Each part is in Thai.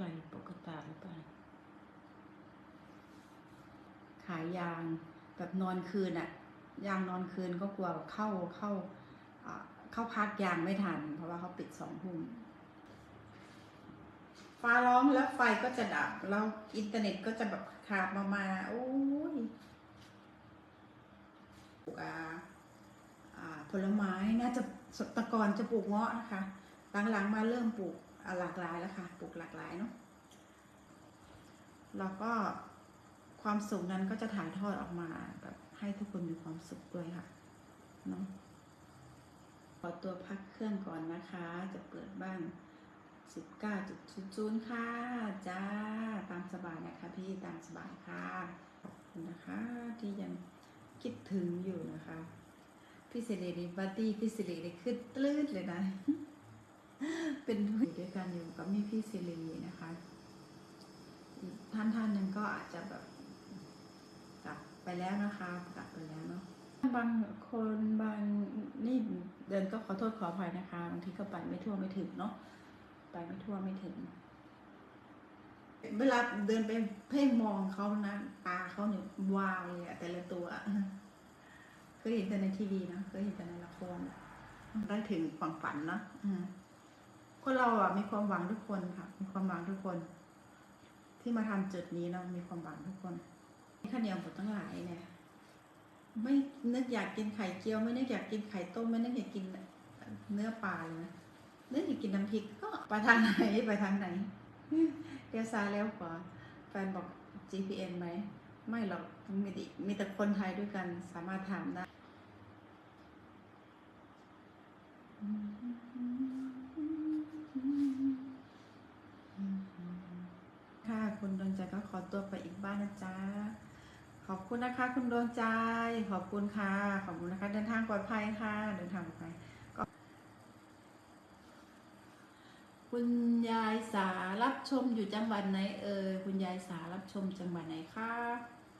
ไรปกติหรือเปล่าขายยางแบบนอนคืนอะยางนอนคืนก็กลัวเข้าเข้าเข้าพักยางไม่ทัน เพราะว่าเขาปิดสองทุ่มฟ้าร้องแล้วไฟก็จะดับ แล้วอินเทอร์เน็ตก็จะแบบขาดมามาโอ้ยปลูกอ่าผลไม้น่าจะแตะกอนจะปลูกเงาะนะคะ หลังๆมาเริ่มปลูก หลากหลายแล้วค่ะปลูกหลากหลายเนาะแล้วก็ความสุขนั้นก็จะถ่ายทอดออกมาแบบให้ทุกคนมีความสุขด้วยค่ะเนาะขอตัวพักเครื่องก่อนนะคะ จะเปิดบ้าง 19.00ค่ะ จ้า ตามสบายนะคะพี่ตามสบายค่ะ ขอบคุณนะคะที่ยังคิดถึงอยู่นะคะ พี่เสิริบัตตี้พี่เสริได้ขึ้นตลื้ดเลยนะ เป็นอยู่ด้วยกันอยู่กับมีพี่สิรินะคะอีกท่านท่านหนึ่งก็อาจจะแบบกลับไปแล้วนะคะกลับไปแล้วเนาะบางคนบางนี่เดินก็ขอโทษขออภัยนะคะบางทีก็ไปไม่ทั่วไม่ถึงเนาะไปไม่ทั่วไม่ถึง เวลาเดินไปเพ่งมองเขานะตาเขาเนี่ยวาวเลยอะแต่ละตัวเคยเห็นแต่ในทีวีนะเคยเห็นแต่ในละครได้ถึงความฝันเนาะ คนเราอะมีความหวังทุกคนค่ะ มีความหวังทุกคน ที่มาทำจุดนี้เนามีความหวังทุกคนข้าวเหนียวหมดทั้งหลายเนี่ยไม่นึกอยากกินไข่เจียว ไม่นึกอยากกินไข่ต้มไม่นึกอยากกินเนื้อปลาเลยนะนึกอยากกินน้ำพริกก็ไปทางไหนไปทางไหนเลี้ยวซ้ายเลี้ยวขวาแฟนบอก GPN ไหมไม่หรอกมีมีแต่คนไทยด้วยกันสามารถถามได้ คุณดวงใจก็ขอตัวไปอีกบ้านนะจ๊ะ ขอบคุณนะคะ คุณดวงใจ ขอบคุณค่ะ ขอบคุณนะคะ เดินทางปลอดภัยค่ะ เดินทางปลอดภัยก็คุณยายสารับชมอยู่จังหวัดไหนเอ่ยคุณยายสารับชมจังหวัดไหนคะ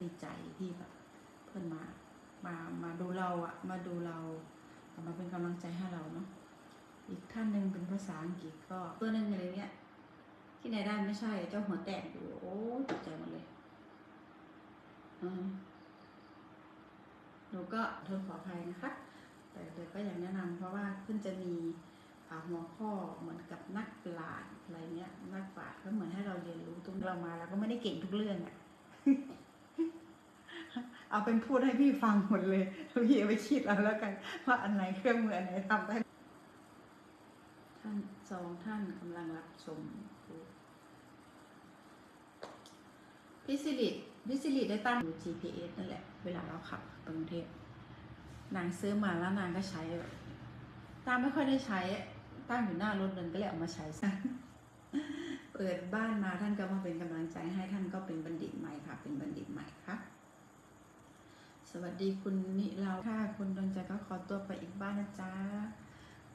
ดีใจที่แบบเพื่อนมา มา มาดูเราอะมาดูเรา มาเป็นกำลังใจให้เราเนาะ อีกท่านหนึ่งเป็นภาษาอังกฤษก็ตัวหนึ่งอะไรเงี้ย ที่ไหนได้ไม่ใช่ เจ้าหัวแตกอยู่โอ้ตกใจหมดเลยหนูก็โทษขออภัยนะคะ แต่เดี๋ยวก็อยากแนะนำเพราะว่าเพิ่งจะมีหัวข้อเหมือนกับนักปราชญ์อะไรเงี้ย นักปราชญ์ก็เหมือนให้เราเรียนรู้ตรงเรามาแล้วก็ไม่ได้เก่งทุกเรื่องอะเอาเป็นพูดให้พี่ฟังหมดเลยพี่เอาไปคิดเอาแล้วกัน ว่าอันไหนเครื่องมืออันไหนทำได้ท่านสองท่านกำลังรับชมอยู่ พี่สิริพี่สิริได้ตั้งอยู่ GPS นั่นแหละ เวลาเราขับกรุงเทพนางซื้อมาแล้วนางก็ใช้แบบตามไม่ค่อยได้ใช้ตั้งอยู่หน้ารถเลยก็เลยเอามาใช้ซะเปิดบ้านมาท่านก็มาเป็นกำลังใจให้ท่านก็เป็นบัณฑิตใหม่ค่ะ เป็นบัณฑิตใหม่ค่ะ สวัสดีคุณนิเราค่ะคุณดวงใจก็ขอตัวไปอีกบ้านนะจ๊ะ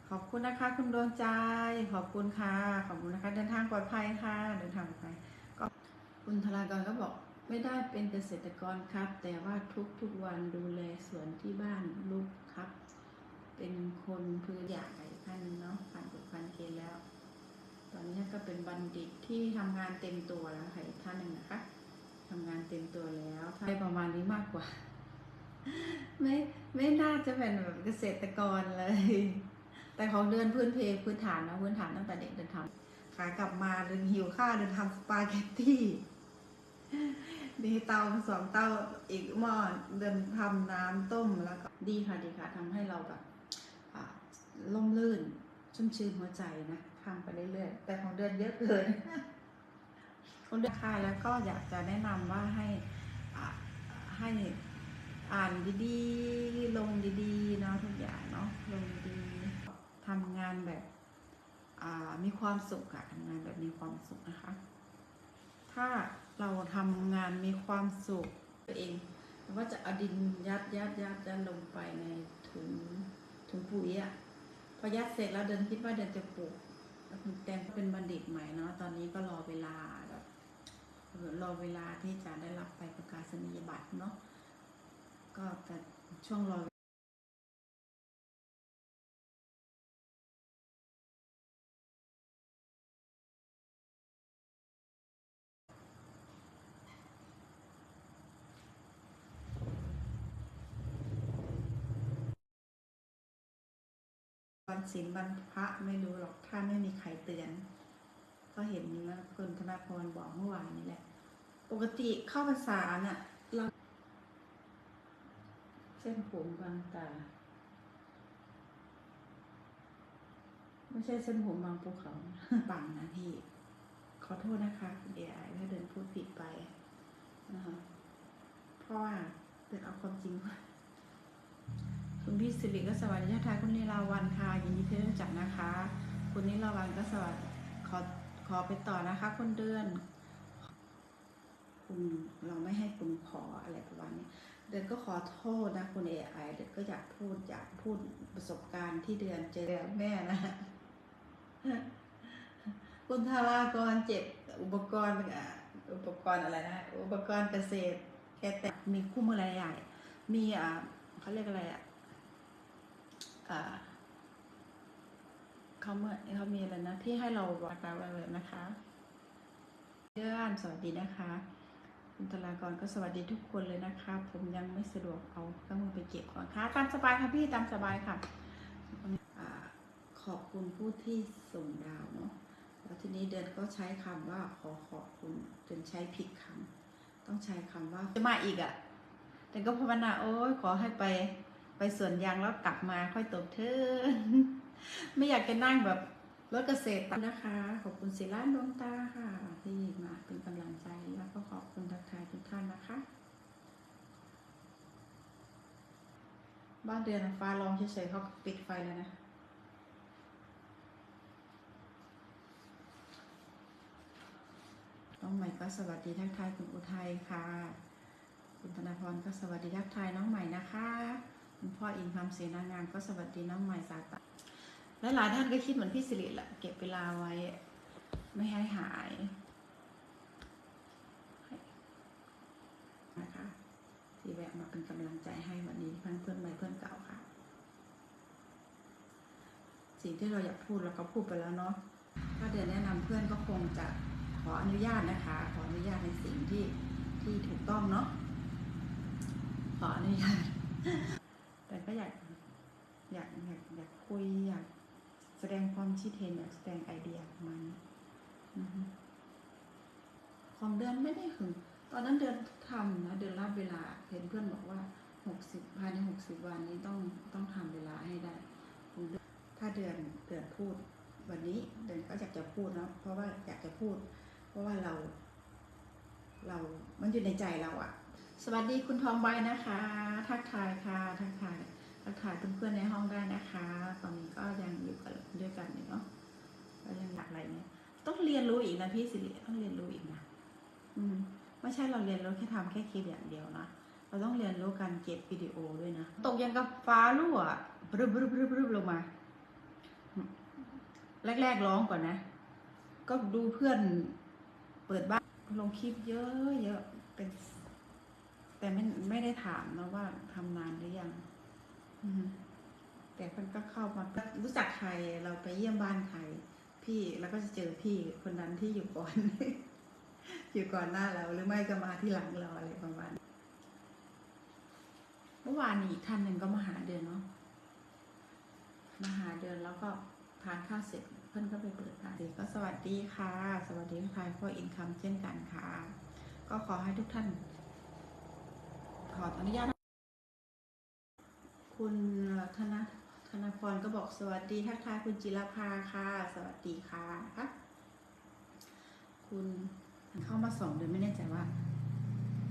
ขอบคุณนะคะ คุณดวงใจ ขอบคุณค่ะ ขอบคุณนะคะ เดินทางปลอดภัยค่ะ เดินทางปลอดภัย คุณธารากรก็บอกไม่ได้เป็นเกษตรกรครับ แต่ว่าทุกทุกๆวันดูแลสวนที่บ้านลูกครับ เป็นคนพื้นอยากอีกท่านหนึงเนาะผ่านฝึกพันเกณฑ์แล้ว ตอนนี้ท่านก็เป็นบัณฑิตที่ทำงานเต็มตัวแล้วค่ะอีกท่านหนึ่งนะคะทำงานเต็มตัวแล้วใช่ประมาณนี้มากกว่า ไม่ไม่น่าจะเป็นแบบเกษตรกรเลย แต่ของเดินพื้นเพพื้นฐานนะพื้นฐานตั้งแต่เด็กเดินทำขากลับมาเดินหิวข้าวเดินทำสปาเกตตี้มีเตาสองเตาอีกหม้อเดินทำน้ำต้มแล้วก็ดีค่ะดีค่ะทำให้เราแบบอ่าล่มลื่นชุ่มชื่นหัวใจนะทำไปเรื่อยๆแต่ของเดือนเยอะเกินคนเดือนค่ะแล้วก็อยากจะแนะนำว่าให้อ่าให้อ่านดีๆ ลงดีๆเนาะทุกอย่างเนาะลงดีๆทำงานแบบอ่า มีความสุขอะทำงานแบบมีความสุขนะคะ ถ้าเราทำงานมีความสุขตัวเองว่าจะเอาดินยัดยัดยัดยัดลงไปในถุงถุงปุ๋ยอะพอยัดเสร็จแล้วเดินคิดว่าเดินจะปลูกแล้วคุณแตงเป็นบัณฑิตใหม่เนาะตอนนี้ก็รอเวลาแบบรอเวลาที่จะได้รับไปประกาศนียบัตรเนาะก็แต่ช่วงรอ วันศีลวันพระไม่รู้หรอกถ้าไม่มีใครเตือน ก็เห็นนะคุณธนาพรบอกเมื่อวานนี้แหละ ปกติเข้าภาษาน่ะเราเส้นผมบางตา ไม่ใช่เส้นผมบางภูเขาปังนะพี่ ขอโทษนะคะคุณเอไอถ้าเดินพูดผิดไปนะคะเพราะว่าเดินเอาความจริงคุณพี่ สิริก็สวัสดีทักทายคุณนิลาวันค่ะยินดีที่ได้รู้จักนะคะ คุณนิลาวันก็สวัสดีขอขอไปต่อนะคะคุณเดือน คุณเราไม่ให้คุณขออะไรประมาณนี้ เดือนก็ขอโทษนะคุณเอไอเดือนก็อยากพูดอยากพูดประสบการณ์ที่เดือนเจอแม่นะคุณทารากรเจ็บอุปกรณ์อะอุปกรณ์อะไรนะ อุปกรณ์เกษตรแกแต่มีคู่มือรายใหญ่ มีอ่าเขาเรียกอะไรอะ เขาเมื่อเขามีอะไรนะที่ให้เราวัดการไว้เลยนะคะเพื่อนสวัสดีนะคะคุณธารากรก็สวัสดีทุกคนเลยนะคะ ผมยังไม่สะดวกเอาเครื่องมือไปเก็บก่อนค่ะตามสบายค่ะพี่ตามสบายค่ะอ่าขอบคุณผู้ที่ส่งดาวเนาะแล้วทีนี้เดือนก็ใช้คำว่าขอขอบคุณเดือนใช้ผิดคำต้องใช้คำว่าจะมาอีกอะ่ะเดือนก็ภาวนาโอ้ยขอให้ไป ไปสวนยางแล้วกลับมาค่อยตบเธอ ไม่อยากจะนั่งแบบรถเกษตรนะคะ ขอบคุณศิลาดวงตาค่ะ ที่มาเป็นกำลังใจแล้วก็ขอบคุณทักทายทุกท่านนะคะ บ้านเดือนฟ้าร้องเฉยๆเขาปิดไฟแล้วนะน้องใหม่ก็สวัสดีทักทายคุณอุทัยค่ะ คุณธนาพรก็สวัสดีทักทายน้องใหม่นะคะ คุณพ่ออินคำเสนางามก็สวัสดีน้องใหม่สาตาและหลายท่านก็คิดเหมือนพี่สิริแหละเก็บเวลาไว้ ไม่ให้หายนะคะที่แวะมาเป็นกำลังใจให้วันนี้เพื่อนเพื่อนใหม่เพื่อนเก่าค่ะ สิ่งที่เราอยากพูดเราก็พูดไปแล้วเนาะถ้าเดือนแนะนำเพื่อนก็คงจะขออนุญาตนะคะ ขออนุญาตในสิ่งที่ที่ถูกต้องเนาะขออนุญาต แต่ก็อยากอยากอยากอยากคุยอยากแสดงความคิดเห็นอยากแสดงไอเดียประมาณนี้อือฮึของเดือนไม่ได้หึงตอนนั้นเดือนทำนะเดือนรับเวลาเห็นเพื่อนบอกว่าหกสิบภายในหกสิบวันนี้ต้องต้องทำเวลาให้ได้ของเดือนถ้าเดือนเดือนพูด วันนี้เดือนก็อยากจะพูดเนาะเพราะว่าอยากจะพูด เพราะว่าเรา เรา มันอยู่ในใจเราอะ สวัสดีคุณทองใบนะคะ ทักทายค่ะ ทักทาย ทักทายเพื่อนๆในห้องได้นะคะ ตอนนี้ก็ยังอยู่กันด้วยกันอยู่เนาะ ก็ยังอยากอะไรเนี่ยต้องเรียนรู้อีกนะพี่สิริต้องเรียนรู้อีกนะ อืม ไม่ใช่เราเรียนรู้แค่ทำแค่คลิปอย่างเดียวนะ เราต้องเรียนรู้การเก็บวิดีโอด้วยนะ ตกยังกับฟ้ารั่วบรึบรึบรึบรึบลงมา แรกๆร้องก่อนนะ ก็ดูเพื่อนเปิดบ้านลงคลิปเยอะเยอะเป็น แต่ไม่ไม่ได้ถามนะว่าทำนานหรือยังแต่เพิ่นก็เข้ามารู้จักใครเราไปเยี่ยมบ้านใครพี่แล้วก็จะเจอพี่คนนั้นที่อยู่ก่อน อยู่ก่อนหน้าเราหรือไม่ก็มาที่หลังเราอะไรประมาณเมื่อวานนี้อีกท่านหนึ่งก็มาหาเดือนเนาะมาหาเดือนแล้วก็ทานข้าวเสร็จเพื่อนก็ไปเปิดร้านก็สวัสดีค่ะ สวัสดีค่ะพ่ออินคัมเช่นกันค่ะ ก็ขอให้ทุกท่าน ออนุญาต คุณธนธนพรก็บอกสวัสดีทักทายคุณจิรภาค่ะ สวัสดีค่ะคะคุณเข้ามาสองเดือนไม่แน่ใจว่า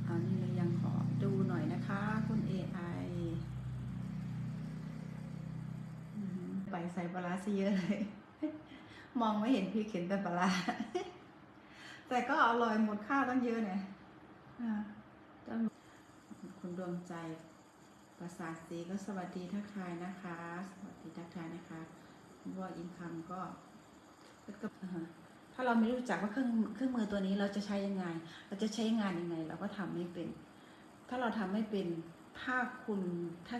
อันนี้เลยยังขอดูหน่อยนะคะ คุณ AI อืมไปใส่ปลาซะเยอะเลย มองไม่เห็นพี่เข็นแต่ปลาแต่ก็อร่อยหมดข้าวตั้งเยอะเนี่ยอ่าต้อง คุณดวงใจภาษาทสีก็สวัสดีทักทายนะคะ สวัสดีทักทายนะคะว่าอินคัมก็ก็อ่าฮะถ้าเราไม่รู้จักว่าเครื่องเครื่องมือตัวนี้เราจะใช้ยังไง เราจะใช้งานยังไง เราก็ทำไม่เป็น ถ้าเราทำไม่เป็นถ้าคุณถ้า